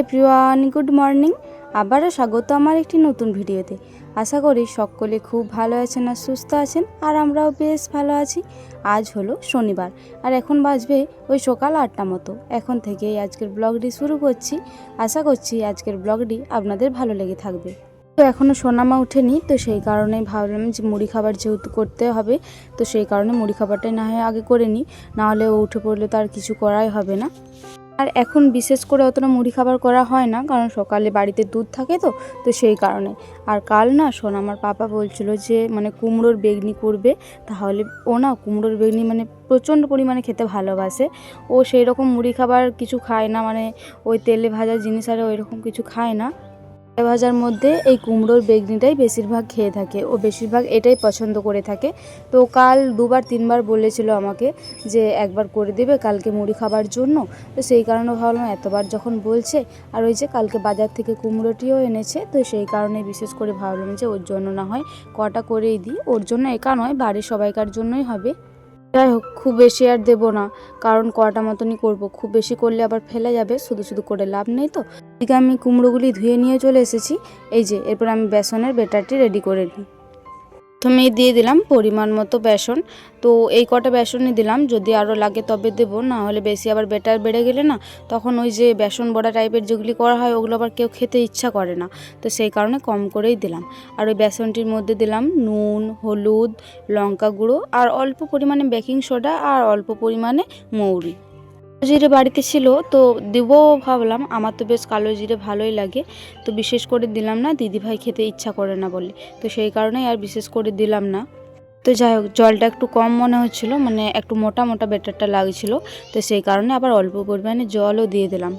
Everyone good morning আবারও স্বাগত আমার একটি নতুন ভিডিওতে। আশা করি সকলে খুব ভালো আছেন আর সুস্থ আছেন, আর আমরাও বেশ ভালো আছি। আজ হলো শনিবার, আর এখন বাজবে ওই সকাল আটটা মতো। এখন থেকেই আজকের ব্লগটি শুরু করছি। আশা করছি আজকের ব্লগটি আপনাদের ভালো লেগে থাকবে। তো এখনও সোনামা ওঠেনি, তো সেই কারণে ভাবলাম যে মুড়ি খাবার যেহেতু করতে হবে, তো সেই কারণে মুড়ি খাবারটাই না হয় আগে করে নিই। নাহলে ও উঠে পড়লে তো আর কিছু করাই হবে না। আর এখন বিশেষ করে অতটা মুড়ি খাবার করা হয় না, কারণ সকালে বাড়িতে দুধ থাকে তো তো সেই কারণে। আর কাল না শোন, আমার পাপা বলছিল যে মানে কুমড়োর বেগনি করবে, তাহলে ও না কুমড়োর বেগনি মানে প্রচণ্ড পরিমাণে খেতে ভালোবাসে। ও সেই রকম মুড়ি খাবার কিছু খায় না মানে ওই তেলে ভাজা জিনিস আরে ওই রকম কিছু খায় না। ভাজার মধ্যে এই কুমড়োর বেগনিটাই বেশিরভাগ খেয়ে থাকে ও বেশিরভাগ এটাই পছন্দ করে থাকে। তো কাল দুবার, তিনবার বলেছিল আমাকে যে একবার করে দেবে কালকে মুড়ি খাবার জন্য। তো সেই কারণে ভাবলাম এতবার যখন বলছে, আর ওই যে কালকে বাজার থেকে কুমড়োটিও এনেছে, তো সেই কারণে বিশেষ করে ভাবলাম যে ওর জন্য না হয় কটা করেই দিই। ওর জন্য একা নয়, বাড়ির সবাইকার জন্যই হবে। যাই হোক, খুব বেশি আর দেবো না, কারণ কটা মতনই করব। খুব বেশি করলে আবার ফেলে যাবে, শুধু শুধু করে লাভ নেই তো। এদিকে আমি কুমড়োগুলি ধুয়ে নিয়ে চলে এসেছি। এই যে, এরপর আমি বেসনের বেটারটি রেডি করে নিই। প্রথমেই দিয়ে দিলাম পরিমাণ মতো বেসন। তো এই কটা বেসনই দিলাম, যদি আরও লাগে তবে দেবো, না হলে বেশি আবার বেটার বেড়ে গেলে না, তখন ওই যে বেসন বড়া টাইপের যেগুলি করা হয়, ওগুলো আবার কেউ খেতে ইচ্ছা করে না। তো সেই কারণে কম করেই দিলাম। আর ওই বেসনটির মধ্যে দিলাম নুন, হলুদ, লঙ্কা গুঁড়ো, আর অল্প পরিমাণে বেকিং সোডা, আর অল্প পরিমাণে মৌরি। জিরে বাড়িতে ছিল, তো দেবো ভাবলাম, আমার তো বেশ কালো জিরে ভালোই লাগে, তো বিশেষ করে দিলাম না, দিদিভাই খেতে ইচ্ছা করে না বলে, তো সেই কারণেই আর বিশেষ করে দিলাম না। তো যাই হোক, জলটা একটু কম মনে হচ্ছিল মানে একটু মোটা মোটা বেটারটা লাগছিল, তো সেই কারণে আবার অল্প পরিমাণে জলও দিয়ে দিলাম।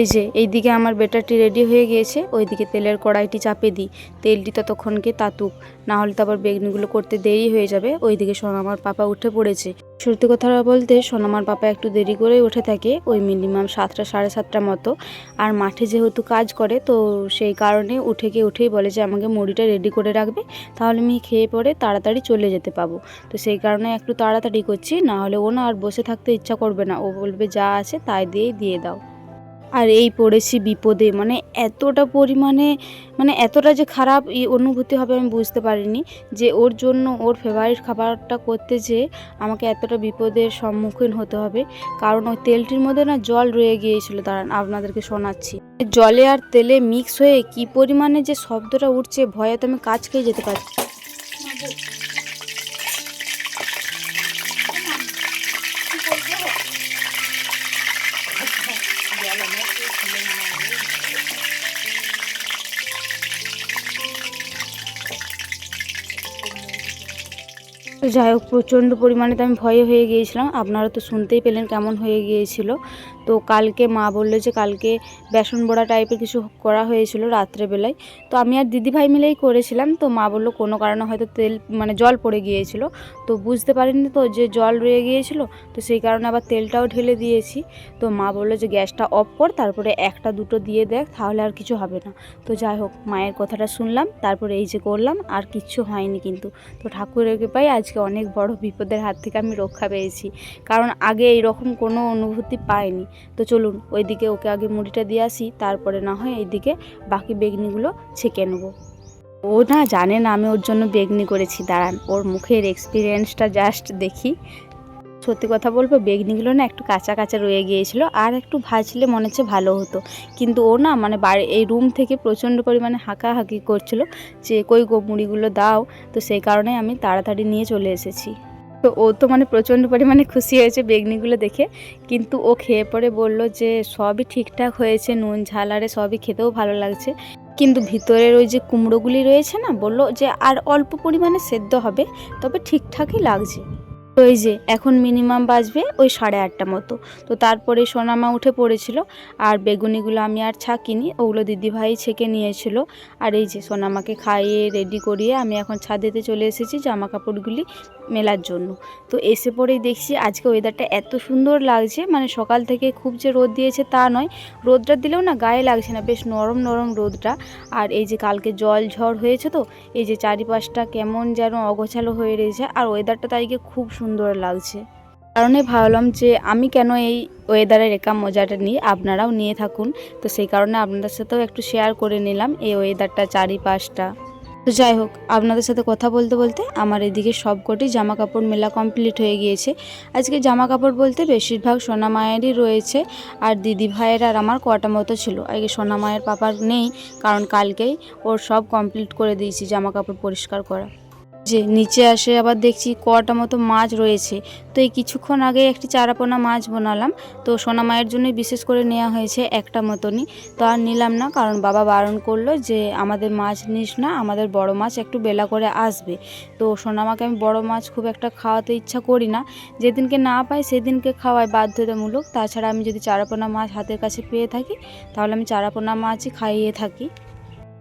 এই যে, এইদিকে আমার বেটারটি রেডি হয়ে গিয়েছে। ওইদিকে তেলের কড়াইটি চাপে দিই। তেলটি ততক্ষণকে তাতুক। না হলে তো আবার বেগনিগুলো করতে দেরি হয়ে যাবে। ওইদিকে সোনামার পাপা উঠে পড়েছে। সত্যি কথা বলতে সোনামার পাপা একটু দেরি করেই উঠে থাকে, ওই মিনিমাম সাতটা, সাড়ে সাতটা মতো। আর মাঠে যেহেতু কাজ করে, তো সেই কারণে উঠে গিয়ে উঠেই বলে যে, আমাকে মুড়িটা রেডি করে রাখবে, তাহলে আমি খেয়ে পরে তাড়াতাড়ি চলে যেতে পাবো। তো সেই কারণে একটু তাড়াতাড়ি করছি, না হলে ও না আর বসে থাকতে ইচ্ছা করবে না। ও বলবে, যা আছে তাই দিয়েই দিয়ে দাও। আর এই পড়েছি বিপদে। মানে এতটা পরিমাণে মানে এতটা যে খারাপ অনুভূতি হবে আমি বুঝতে পারিনি যে ওর জন্য ওর ফেভারিট খাবারটা করতে যেয়ে আমাকে এতটা বিপদের সম্মুখীন হতে হবে। কারণ ওই তেলটির মধ্যে না জল রয়ে গিয়েছিল। দাঁড়ান, আপনাদেরকে শোনাচ্ছি। জলে আর তেলে মিক্স হয়ে কি পরিমাণে যে শব্দটা উঠছে, ভয়ে তো আমি কাজ খেয়ে যেতে পারছি। যাই হোক, প্রচণ্ড পরিমাণে তো আমি ভয়ে হয়ে গিয়েছিলাম। আপনারা তো শুনতেই পেলেন কেমন হয়ে গিয়েছিল। তো কালকে মা বলল যে কালকে বেসন বড়া টাইপের কিছু করা হয়েছিল রাত্রেবেলায়। তো আমি আর দিদিভাই মিলেই করেছিলাম। তো মা বলল কোনো কারণে হয়তো তেল মানে জল পড়ে গিয়েছিল। তো বুঝতে পারিনি তো যে জল রয়ে গিয়েছিল, তো সেই কারণে আবার তেলটাও ঢেলে দিয়েছি। তো মা বলল যে গ্যাসটা অফ কর, তারপরে একটা দুটো দিয়ে দেখ, তাহলে আর কিছু হবে না। তো যাই হোক, মায়ের কথাটা শুনলাম, তারপরে এই যে করলাম, আর কিচ্ছু হয়নি কিন্তু। তো ঠাকুরের কৃপায় আজকে অনেক বড় বিপদের হাত থেকে আমি রক্ষা পেয়েছি। কারণ আগে এইরকম কোনো অনুভূতি পাইনি। তো চলুন ওইদিকে ওকে আগে মুড়িটা দিয়ে আসি, তারপরে না হয় এইদিকে বাকি বেগনিগুলো ছেঁকে নেব। ও না জানে না আমি ওর জন্য বেগনি করেছি, দাঁড়ান, ওর মুখের এক্সপিরিয়েন্সটা জাস্ট দেখি। সত্যি কথা বলব, বেগনিগুলো না একটু কাঁচা কাঁচা রয়ে গিয়েছিল, আর একটু ভাজলে মনে হচ্ছে ভালো হতো। কিন্তু ও না মানে বাড়ি, এই রুম থেকে প্রচণ্ড পরিমাণে হাঁকাহাঁকি করছিল যে, কই গো মুড়িগুলো দাও। তো সেই কারণে আমি তাড়াতাড়ি নিয়ে চলে এসেছি। তো ও তো মানে প্রচণ্ড পরিমাণে খুশি হয়েছে বেগনিগুলো দেখে। কিন্তু ও খেয়ে পরে বলল যে, সবই ঠিকঠাক হয়েছে, নুন ঝাল আরে সবই খেতেও ভালো লাগছে। কিন্তু ভিতরের ওই যে কুমড়োগুলি রয়েছে না, বলল যে, আর অল্প পরিমাণে সেদ্ধ হবে, তবে ঠিকঠাকই লাগছে। তো এই যে, এখন মিনিমাম বাজবে ওই সাড়ে আটটা মতো। তো তারপরে সোনামা উঠে পড়েছিল, আর বেগুনিগুলো আমি আর ছাকিনি, ওগুলো দিদিভাই ছেঁকে নিয়েছিল। আর এই যে সোনামাকে খাইয়ে রেডি করিয়ে আমি এখন ছাদেতে চলে এসেছি জামা কাপড়গুলি মেলার জন্য। তো এসে পরেই দেখছি আজকে ওয়েদারটা এত সুন্দর লাগছে মানে সকাল থেকে খুব যে রোদ দিয়েছে তা নয়, রোদটা দিলেও না গায়ে লাগছে না, বেশ নরম নরম রোদটা। আর এই যে কালকে জল ঝড় হয়েছে তো, এই যে চারিপাশটা কেমন যেন অগোছালো হয়ে রয়েছে, আর ওয়েদারটা তাইকে খুব সুন্দর লাগছে। কারণে ভাবলাম যে আমি কেন এই ওয়েদারের একা মজাটা নিই? আপনারাও নিয়ে থাকুন। তো সেই কারণে আপনাদের সাথেও একটু শেয়ার করে নিলাম এই ওয়েদারটা চারিপাশটা। তো যাই হোক, আপনাদের সাথে কথা বলতে বলতে আমার এদিকে সবকটি জামা কাপড় মেলা কমপ্লিট হয়ে গিয়েছে। আজকে জামা কাপড় বলতে বেশিরভাগ সোনা মায়েরই রয়েছে। আর দিদি ভাইয়ের আর আমার কটা মতো ছিল। আগে সোনা মায়ের পাপার নেই, কারণ কালকেই ওর সব কমপ্লিট করে দিয়েছি জামা কাপড় পরিষ্কার করা। যে নিচে আসে আবার দেখছি কটা মতো মাছ রয়েছে। তো এই কিছুক্ষণ আগে একটি চারাপোনা মাছ বানালাম। তো সোনা মায়ের জন্যই বিশেষ করে নেওয়া হয়েছে একটা মতনই। তো আর নিলাম না, কারণ বাবা বারণ করল যে আমাদের মাছ নিস না, আমাদের বড় মাছ একটু বেলা করে আসবে। তো সোনামাকে আমি বড় মাছ খুব একটা খাওয়াতে ইচ্ছা করি না। যেদিনকে না পাই সেদিনকে খাওয়াই বাধ্যতামূলক। তাছাড়া আমি যদি চারাপোনা মাছ হাতের কাছে পেয়ে থাকি, তাহলে আমি চারাপোনা মাছই খাইয়ে থাকি।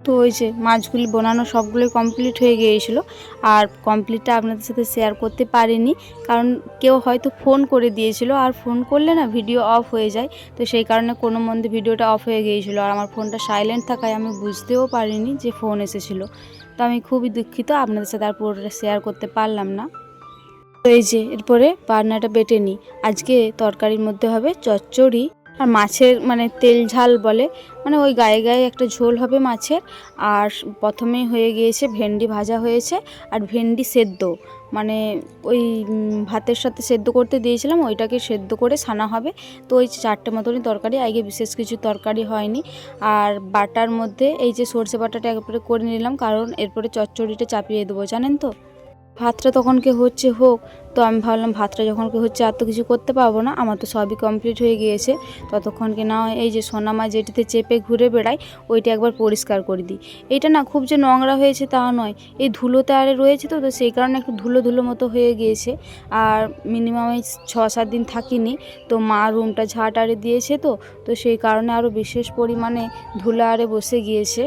তো ওই যে মাছগুলি বানানো সবগুলোই কমপ্লিট হয়ে গিয়েছিল। আর কমপ্লিটটা আপনাদের সাথে শেয়ার করতে পারিনি, কারণ কেউ হয়তো ফোন করে দিয়েছিল, আর ফোন করলে না ভিডিও অফ হয়ে যায়। তো সেই কারণে কোনো মধ্যে ভিডিওটা অফ হয়ে গিয়েছিল। আর আমার ফোনটা সাইলেন্ট থাকায় আমি বুঝতেও পারিনি যে ফোন এসেছিল। তো আমি খুবই দুঃখিত, আপনাদের সাথে আর পুরোটা শেয়ার করতে পারলাম না। তো এই যে, এরপরে পান্নাটা বেটে নিই। আজকে তরকারির মধ্যে হবে চচ্চড়ি। আর মাছের মানে তেল ঝাল বলে মানে ওই গায়ে গায়ে একটা ঝোল হবে মাছের। আর প্রথমেই হয়ে গিয়েছে ভেন্ডি ভাজা হয়েছে আর ভেন্ডি সেদ্ধ। মানে ওই ভাতের সাথে সেদ্ধ করতে দিয়েছিলাম, ওইটাকে সেদ্ধ করে ছানা হবে। তো ওই চারটে মতনই তরকারি, আগে বিশেষ কিছু তরকারি হয়নি। আর বাটার মধ্যে এই যে সর্ষে বাটাটা একবারে করে নিলাম, কারণ এরপরে চচ্চড়িটা চাপিয়ে দেবো, জানেন তো? ভাতটা তখন তখনকে হচ্ছে হোক, তো আমি ভাবলাম ভাতটা যখন যখনকে হচ্ছে আর তো কিছু করতে পারব না, আমার তো সবই কমপ্লিট হয়ে গিয়েছে। ততক্ষণকে না এই যে সোনামা যেটিতে চেপে ঘুরে বেড়ায়, ওইটা একবার পরিষ্কার করে দিই। এটা না খুব যে নোংরা হয়েছে তা নয়, এই ধুলোতে আরে রয়েছে তো তো সেই কারণে একটু ধুলো ধুলো মতো হয়ে গিয়েছে। আর মিনিমাম এই ছ সাত দিন থাকিনি, তো মা রুমটা ঝাঁট আরে দিয়েছে তো তো সেই কারণে আরও বিশেষ পরিমাণে ধুলো আরে বসে গিয়েছে।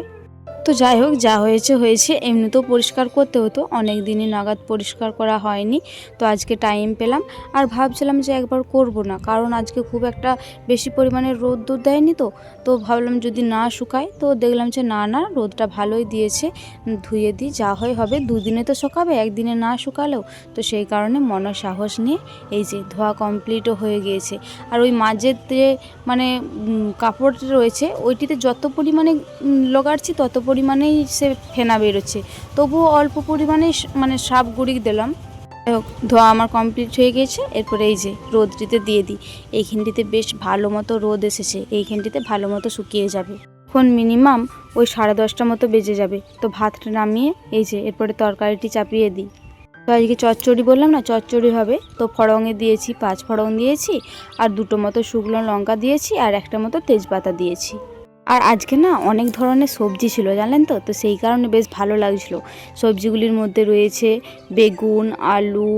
তো যাই হোক, যা হয়েছে হয়েছে। এমনিতেও পরিষ্কার করতে হতো। অনেক দিনই নাগাদ পরিষ্কার করা হয়নি। তো আজকে টাইম পেলাম। আর ভাবছিলাম যে একবার করব না। কারণ আজকে খুব একটা বেশি পরিমাণে রোদ দুধ দেয়নি তো। তো ভাবলাম যদি না শুকায়, তো দেখলাম যে না না, রোদটা ভালোই দিয়েছে। ধুয়ে দিই, যা হয় হবে। দুদিনে তো শুকাবে, একদিনে না শুকালেও। তো সেই কারণে মন সাহস নিয়ে এই যে ধোয়া কমপ্লিটও হয়ে গিয়েছে। আর ওই মাঝের যে মানে কাপড় রয়েছে, ওইটিতে যত পরিমাণে লগাচ্ছি তত পরিমাণেই সে ফেনা বেরোচ্ছে। তবুও অল্প পরিমাণে মানে সাপ গুঁড়ি দিলাম। ধোয়া আমার কমপ্লিট হয়ে গিয়েছে। এরপরে এই যে রোদটিতে দিয়ে দিই। এইখানটিতে বেশ ভালো মতো রোদ এসেছে। এইখানটিতে ভালো মতো শুকিয়ে যাবে। এখন মিনিমাম ওই সাড়ে দশটা মতো বেজে যাবে। তো ভাতটা নামিয়ে এই যে এরপরে তরকারিটি চাপিয়ে দিই। তো আজকে চচ্চড়ি বললাম না, চচ্চড়ি হবে। তো ফড়ঙে দিয়েছি, পাঁচ ফড়ং দিয়েছি, আর দুটো মতো শুকনো লঙ্কা দিয়েছি, আর একটা মতো তেজপাতা দিয়েছি। আর আজকে না অনেক ধরনের সবজি ছিল জানেন তো? তো সেই কারণে বেশ ভালো লাগছিল। সবজিগুলির মধ্যে রয়েছে বেগুন, আলু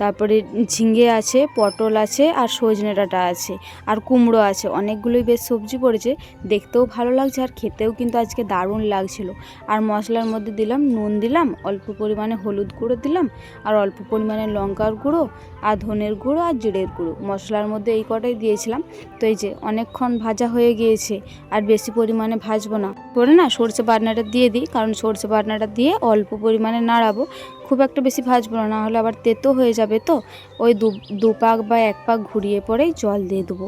তারপরে ঝিঙে আছে, পটল আছে আর সজনে ডাঁটা আছে আর কুমড়ো আছে। অনেকগুলোই বেশ সবজি পড়েছে, দেখতেও ভালো লাগছে আর খেতেও কিন্তু আজকে দারুণ লাগছিল। আর মশলার মধ্যে দিলাম, নুন দিলাম, অল্প পরিমাণে হলুদ গুঁড়ো দিলাম আর অল্প পরিমাণে লঙ্কার গুঁড়ো আর ধনের গুঁড়ো আর জিরের গুঁড়ো। মশলার মধ্যে এই কটাই দিয়েছিলাম। তো এই যে অনেকক্ষণ ভাজা হয়ে গিয়েছে আর বেশি পরিমাণে ভাজবো না। করে না সর্ষে বাটনাটা দিয়ে দিই, কারণ সর্ষে বাটনাটা দিয়ে অল্প পরিমাণে নাড়াবো। খুব একটা বেশি ভাজবো না না হলে আবার তেতো হয়ে যাবে তো। ওই দু দু পাক বা এক পাক ঘুরিয়ে পরেই জল দিয়ে দেবো।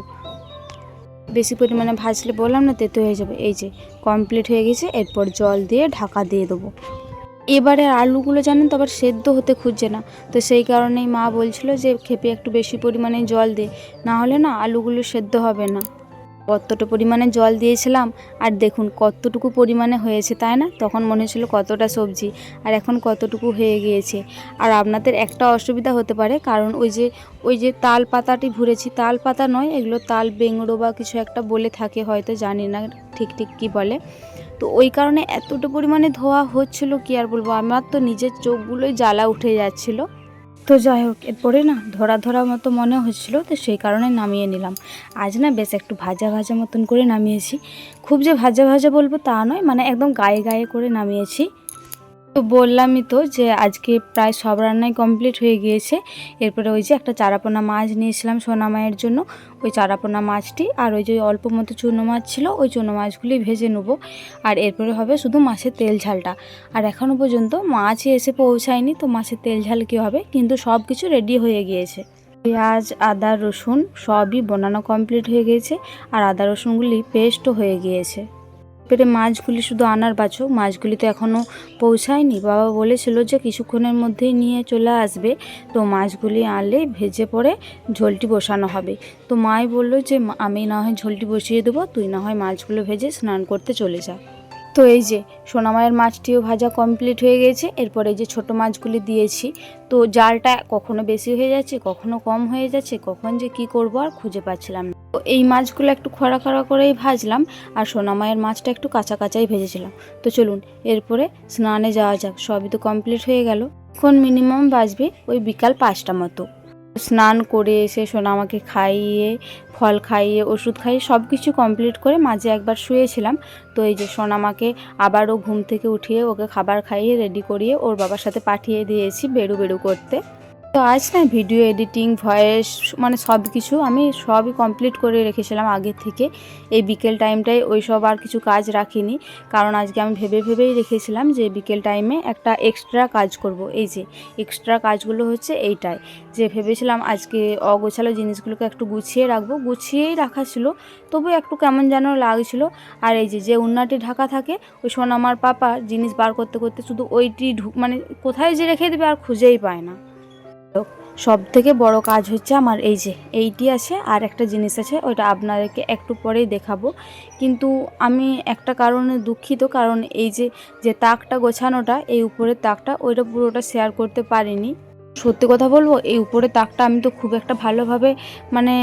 বেশি পরিমাণে ভাজলে বললাম না, তেতো হয়ে যাবে। এই যে কমপ্লিট হয়ে গেছে, এরপর জল দিয়ে ঢাকা দিয়ে দেবো। এবারে আলুগুলো জানেন তো, আবার সেদ্ধ হতে খুঁজছে না। তো সেই কারণেই মা বলছিল যে, খেপে একটু বেশি পরিমাণে জল দে, না হলে না আলুগুলো সেদ্ধ হবে না। কতটা পরিমাণে জল দিয়েছিলাম আর দেখুন কতটুকু পরিমাণে হয়েছে, তাই না? তখন মনে হচ্ছিল কতটা সবজি আর এখন কতটুকু হয়ে গিয়েছে। আর আপনাদের একটা অসুবিধা হতে পারে, কারণ ওই যে ওই যে তাল পাতাটি ভুরেছি, তাল পাতা নয়, এগুলো তাল বেংড়ো বা কিছু একটা বলে থাকে, হয়তো জানি না ঠিক ঠিক কী বলে। তো ওই কারণে এতটা পরিমাণে ধোয়া হচ্ছিল কি আর বলব? আমার তো নিজের চোখগুলোই জ্বালা উঠে যাচ্ছিল। তো যাই হোক, এরপরে না ধরা ধরা মতো মনে হচ্ছিল, তো সেই কারণে নামিয়ে নিলাম। আজ না বেশ একটু ভাজা ভাজা মতন করে নামিয়েছি। খুব যে ভাজা ভাজা বলব তা নয় মানে একদম গায়ে গায়ে করে নামিয়েছি। তো বললামই তো যে আজকে প্রায় সব রান্নাই কমপ্লিট হয়ে গিয়েছে। এরপরে ওই যে একটা চারাপোনা মাছ নিয়েছিলাম সোনা মায়ের জন্য। ওই চারাপোনা মাছটি আর ওই যে অল্প মতো চুনো মাছ ছিল, ওই চুনো মাছগুলি ভেজে নেব। আর এরপরে হবে শুধু মাছের তেল ঝালটা। আর এখনও পর্যন্ত মাছই এসে পৌঁছায়নি, তো মাছের তেল ঝাল কী হবে? কিন্তু সব কিছু রেডি হয়ে গিয়েছে। পেঁয়াজ, আদা, রসুন সবই বানানো কমপ্লিট হয়ে গিয়েছে। আর আদা, রসুনগুলি পেস্টও হয়ে গিয়েছে। পেটে মাছগুলি শুধু আনার বাছো মাছগুলি তো এখনও পৌঁছায়নি। বাবা বলেছিল যে কিছুক্ষণের মধ্যেই নিয়ে চলে আসবে। তো মাছগুলি আনলে ভেজে পরে ঝোলটি বসানো হবে। তো মাই বলল যে, আমি না হয় ঝোলটি বসিয়ে দেবো। তুই না হয় মাছগুলো ভেজে স্নান করতে চলে যা। তো এই যে সোনামায়ের মাছটিও ভাজা কমপ্লিট হয়ে গেছে, এরপর এই যে ছোট মাছগুলি দিয়েছি। তো জালটা কখনো বেশি হয়ে যাচ্ছে, কখনো কম হয়ে যাচ্ছে, কখন যে কি করব আর খুঁজে পাচ্ছিলাম না। তো এই মাছগুলো একটু খরা খরা করেই ভাজলাম আর সোনামায়ের মাছটা একটু কাঁচা কাঁচাই ভেজেছিলাম। তো চলুন, এরপরে স্নানে যাওয়া যাক, সবই তো কমপ্লিট হয়ে গেল। এখন মিনিমাম বাজবে ওই বিকাল পাঁচটা মতো। স্নান করে এসে সোনা আমাকে খাইয়ে, ফল খাইয়ে, ওষুধ খাইয়ে সব কিছু কমপ্লিট করে মাঝে একবার শুয়েছিলাম। তো এই যে সোনামাকে আবারও ঘুম থেকে উঠিয়ে ওকে খাবার খাইয়ে রেডি করিয়ে ওর বাবার সাথে পাঠিয়ে দিয়েছি বেরু বেরু করতে। তো আজ না ভিডিও এডিটিং ভয়েস মানে সব কিছু আমি সবই কমপ্লিট করে রেখেছিলাম আগের থেকে। এই বিকেল টাইমটায় ওই সব আর কিছু কাজ রাখিনি। কারণ আজকে আমি ভেবে ভেবেই রেখেছিলাম যে বিকেল টাইমে একটা এক্সট্রা কাজ করব। এই যে এক্সট্রা কাজগুলো হচ্ছে এইটাই। যে ভেবেছিলাম আজকে অগোছালো জিনিসগুলোকে একটু গুছিয়ে রাখব। গুছিয়েই রাখা ছিল, তবু একটু কেমন যেন লাগছিল। আর এই যে যে উন্নাটি ঢাকা থাকে, ওই সোনামার পাপা জিনিস বার করতে করতে শুধু ওইটি ঢুক মানে কোথায় যে রেখে দেবে আর খুঁজেই পায় না। সব থেকে বড় কাজ হচ্ছে আমার এই যে এইটি আছে আর একটা জিনিস আছে, ওইটা আপনাদেরকে একটু পরেই দেখাবো। কিন্তু আমি একটা কারণে দুঃখিত, কারণ এই যে যে তাকটা গোছানোটা, এই উপরের তাকটা ওইটা পুরোটা শেয়ার করতে পারিনি। সত্যি কথা বলব, এই উপরের তাকটা আমি তো খুব একটা ভালোভাবে মানে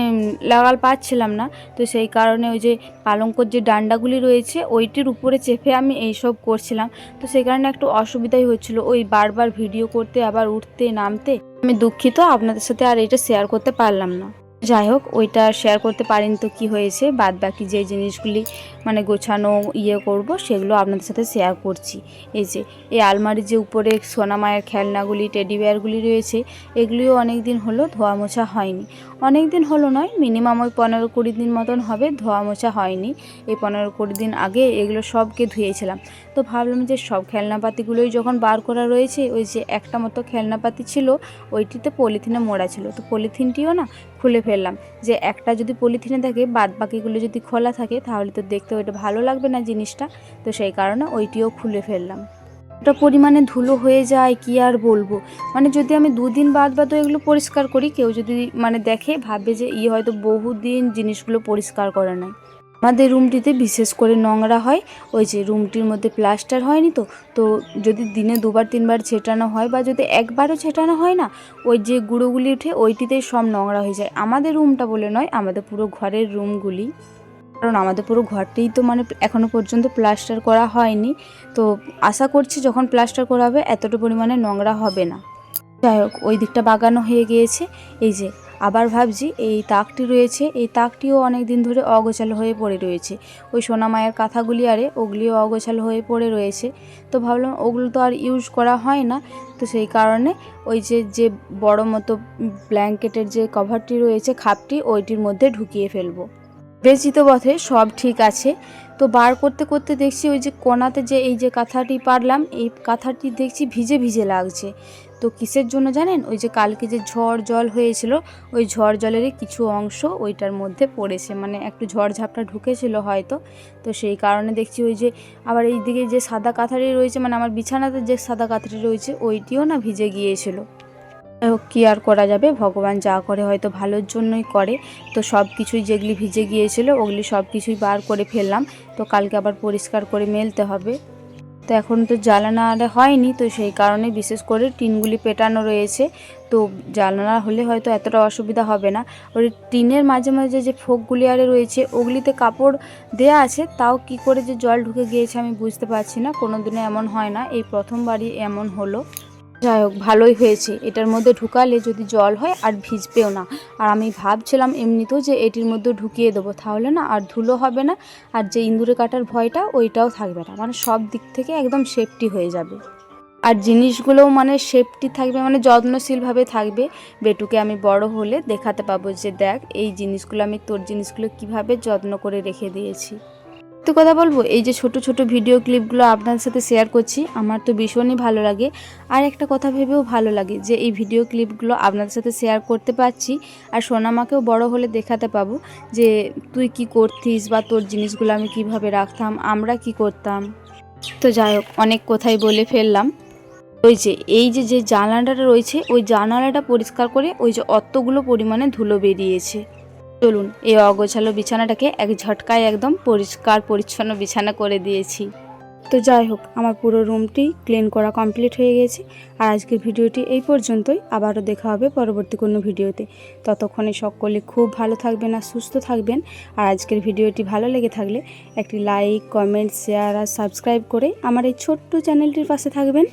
লাগাল পাচ্ছিলাম না। তো সেই কারণে ওই যে পালঙ্কর যে ডান্ডাগুলি রয়েছে, ওইটির উপরে চেপে আমি এইসব করছিলাম। তো সেই কারণে একটু অসুবিধাই হচ্ছিল। ওই বারবার ভিডিও করতে, আবার উঠতে, নামতে আমি দুঃখিত আপনাদের সাথে আর এটা শেয়ার করতে পারলাম না। যাই হোক, ওইটা শেয়ার করতে পারেন তো কি হয়েছে বাদ বাকি যে জিনিসগুলি মানে গোছানো ইয়ে করব, সেগুলো আপনাদের সাথে শেয়ার করছি। এই যে, এই আলমারির যে উপরে সোনামায়ের খেলনাগুলি টেডি বিয়ারগুলি রয়েছে, এগুলিও অনেক দিন হলো ধোয়া মোছা হয়নি। অনেক দিন হলো নয় মিনিমাম ওই পনেরো কুড়ি দিন মতন হবে ধোয়া মোছা হয়নি। এই পনেরো কুড়ি দিন আগে এগুলো সবকে ধুয়েছিলাম। তো ভাবলাম যে সব খেলনাপাতিগুলোই যখন বার করা রয়েছে, ওই যে একটা মতো খেলনাপাতি ছিল, ওইটিতে পলিথিনে মোড়া ছিল। তো পলিথিনটিও না খুলে ফেললাম। যে একটা যদি পলিথিনে থাকে বাদ বাকিগুলো যদি খোলা থাকে, তাহলে তো দেখতে ওইটা ভালো লাগবে না জিনিসটা। তো সেই কারণে ওইটিও খুলে ফেললাম। একটা পরিমাণে ধুলো হয়ে যায়, কি আর বলব? মানে যদি আমি দুদিন বাদ বাদ এগুলো পরিষ্কার করি, কেউ যদি মানে দেখে, ভাবে যে ই হয়তো বহুদিন জিনিসগুলো পরিষ্কার করে নাই। আমাদের রুমটিতে বিশেষ করে নোংরা হয়। ওই যে রুমটির মধ্যে প্লাস্টার হয়নি তো তো যদি দিনে দুবার, তিনবার ছেটানো হয় বা যদি একবারও ছেটানো হয় না, ওই যে গুঁড়োগুলি উঠে ওইটিতেই সব নোংরা হয়ে যায়। আমাদের রুমটা বলে নয়, আমাদের পুরো ঘরের রুমগুলি। কারণ আমাদের পুরো ঘরটিই তো মানে এখনও পর্যন্ত প্লাস্টার করা হয়নি। তো আশা করছি যখন প্লাস্টার করা হবে, এতটা পরিমাণে নোংরা হবে না। যাই হোক, ওই দিকটা বাগানো হয়ে গিয়েছে। এই যে আবার ভাবছি এই তাকটি রয়েছে, এই তাকটিও অনেক দিন ধরে অগোছালো হয়ে পড়ে রয়েছে। ওই সোনা মায়ের কাঁথাগুলি আরে ওগুলিও অগোছালো হয়ে পড়ে রয়েছে। তো ভাবলাম ওগুলো তো আর ইউজ করা হয় না। তো সেই কারণে ওই যে যে বড় মতো ব্ল্যাঙ্কেটের যে কভারটি রয়েছে, খাপটি ওইটির মধ্যে ঢুকিয়ে ফেলব। বেচিত পথে সব ঠিক আছে। তো বার করতে করতে দেখছি ওই যে কোনাতে যে এই যে কাঁথাটি পারলাম, এই কাঁথাটি দেখছি ভিজে ভিজে লাগছে। তো কিসের জন্য জানেন? ওই যে কালকে যে ঝড় জল হয়েছিল, ওই ঝড় জলেরই কিছু অংশ ওইটার মধ্যে পড়েছে। মানে একটু ঝড় ঝাপটা ঢুকেছিল হয়তো। তো সেই কারণে দেখছি ওই যে আবার এই দিকে যে সাদা কাঁথাটি রয়েছে মানে আমার বিছানাতে যে সাদা কাঁথাটি রয়েছে, ওইটিও না ভিজে গিয়েছিল। কী আর করা যাবে? ভগবান যা করে হয়তো ভালোর জন্যই করে। তো সব কিছুই যেগুলি ভিজে গিয়েছিল, ওগুলি সব কিছুই বার করে ফেললাম। তো কালকে আবার পরিষ্কার করে মেলতে হবে। তো এখন তো জ্বালানা আর হয়নি, তো সেই কারণে বিশেষ করে টিনগুলি পেটানো রয়েছে। তো জ্বালানা হলে হয়তো এতটা অসুবিধা হবে না। ওই টিনের মাঝে মাঝে যে ফোকগুলি আরে রয়েছে, ওগুলিতে কাপড় দেয়া আছে, তাও কি করে যে জল ঢুকে গিয়েছে আমি বুঝতে পারছি না। কোনো দিনে এমন হয় না। এই প্রথমবারই এমন হলো। যাই হোক, ভালোই হয়েছে। এটার মধ্যে ঢুকালে যদি জল হয় আর ভিজবেও না। আর আমি ভাবছিলাম এমনিতেও যে এটির মধ্যে ঢুকিয়ে দেবো, তাহলে না আর ধুলো হবে না, আর যে ইঁদুরে কাটার ভয়টা ওইটাও থাকবে না। মানে সব দিক থেকে একদম সেফটি হয়ে যাবে। আর জিনিসগুলোও মানে সেফটি থাকবে মানে যত্নশীলভাবে থাকবে। বেটুকে আমি বড় হলে দেখাতে পাবো যে, দেখ, এই জিনিসগুলো আমি, তোর জিনিসগুলো কীভাবে যত্ন করে রেখে দিয়েছি। সত্যি কথা বলব? এই যে ছোট ছোট ভিডিও ক্লিপগুলো আপনাদের সাথে শেয়ার করছি, আমার তো ভীষণই ভালো লাগে। আর একটা কথা ভেবেও ভালো লাগে যে, এই ভিডিও ক্লিপগুলো আপনাদের সাথে শেয়ার করতে পারছি, আর সোনামাকেও বড় হলে দেখাতে পাবো যে, তুই কি করতিস বা তোর জিনিসগুলো আমি কীভাবে রাখতাম, আমরা কি করতাম। তো যাই হোক, অনেক কথাই বলে ফেললাম। ওই যে, এই যে যে জানালাটা রয়েছে, ওই জানালাটা পরিষ্কার করে ওই যে অতগুলো পরিমাণে ধুলো বেরিয়েছে। চলুন, এই অগোছালো বিছানাটাকে এক ঝটকায় একদম পরিষ্কার, পরিচ্ছন্ন বিছানা করে দিয়েছি। তো যাই হোক, আমার পুরো রুমটি ক্লিন করা কমপ্লিট হয়ে গেছে। আর আজকের ভিডিওটি এই পর্যন্তই। আবারও দেখা হবে পরবর্তী কোনো ভিডিওতে। ততক্ষণে সকলে খুব ভালো থাকবেন আর সুস্থ থাকবেন। আর আজকের ভিডিওটি ভালো লেগে থাকলে একটি লাইক, কমেন্ট, শেয়ার আর সাবস্ক্রাইব করে আমার এই ছোট্ট চ্যানেলটির পাশে থাকবেন।